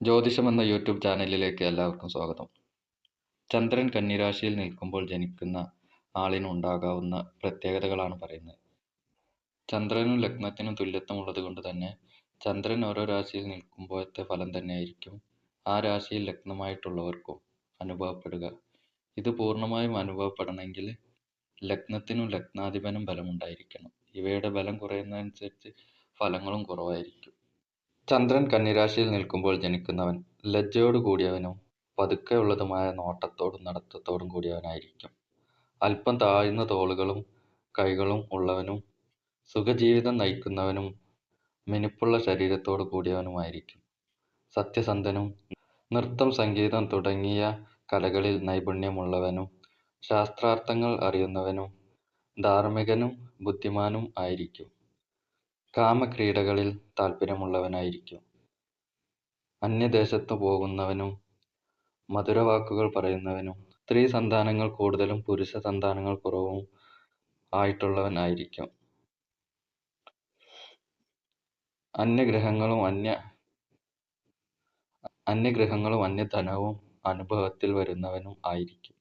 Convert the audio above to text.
ജ്യോതിഷം എന്ന യൂട്യൂബ് ചാനലിലേക്ക് എല്ലാവർക്കും സ്വാഗതം. ചന്ദ്രൻ കന്നിരാശിയിൽ നിൽക്കുമ്പോൾ ജനിക്കുന്ന ആളിനുണ്ടാകാവുന്ന പ്രത്യേകതകളാണ് പറയുന്നത്. ചന്ദ്രനും ലഗ്നത്തിനും തുല്യത്വമുള്ളത് കൊണ്ട് തന്നെ ചന്ദ്രൻ ഓരോ രാശിയിൽ നിൽക്കുമ്പോഴത്തെ ഫലം തന്നെയായിരിക്കും ആ രാശിയിൽ ലഗ്നമായിട്ടുള്ളവർക്കും അനുഭവപ്പെടുക. ഇത് പൂർണമായും അനുഭവപ്പെടണമെങ്കിൽ ലഗ്നത്തിനും ലഗ്നാധിപനും ബലമുണ്ടായിരിക്കണം ഇവയുടെ ബലം കുറയുന്നതനുസരിച്ച് ഫലങ്ങളും കുറവായിരിക്കും. ചന്ദ്രൻ കന്നിരാശിയിൽ നിൽക്കുമ്പോൾ ജനിക്കുന്നവൻ ലജ്ജയോടു കൂടിയവനും പതുക്കെയുള്ളതുമായ നോട്ടത്തോടും നടത്തത്തോടും കൂടിയവനായിരിക്കും. അല്പം താഴ്ന്ന തോളുകളും കൈകളും ഉള്ളവനും സുഖജീവിതം നയിക്കുന്നവനും മിനുപ്പുള്ള ശരീരത്തോടു കൂടിയവനുമായിരിക്കും. സത്യസന്ധനും നൃത്തം സംഗീതം തുടങ്ങിയ കലകളിൽ നൈപുണ്യമുള്ളവനും ശാസ്ത്രാർത്ഥങ്ങൾ അറിയുന്നവനും ധാർമ്മികനും ബുദ്ധിമാനും ആയിരിക്കും. കാമക്രീഡകളിൽ താൽപ്പര്യമുള്ളവനായിരിക്കും അന്യദേശത്തു പോകുന്നവനും മധുരവാക്കുകൾ പറയുന്നവനും സ്ത്രീ സന്താനങ്ങൾ കൂടുതലും പുരുഷ സന്താനങ്ങൾ കുറവും ആയിട്ടുള്ളവൻ ആയിരിക്കും അന്യഗ്രഹങ്ങളും അന്യ അന്യഗ്രഹങ്ങളും അന്യധനവും അനുഭവത്തിൽ വരുന്നവനും ആയിരിക്കും.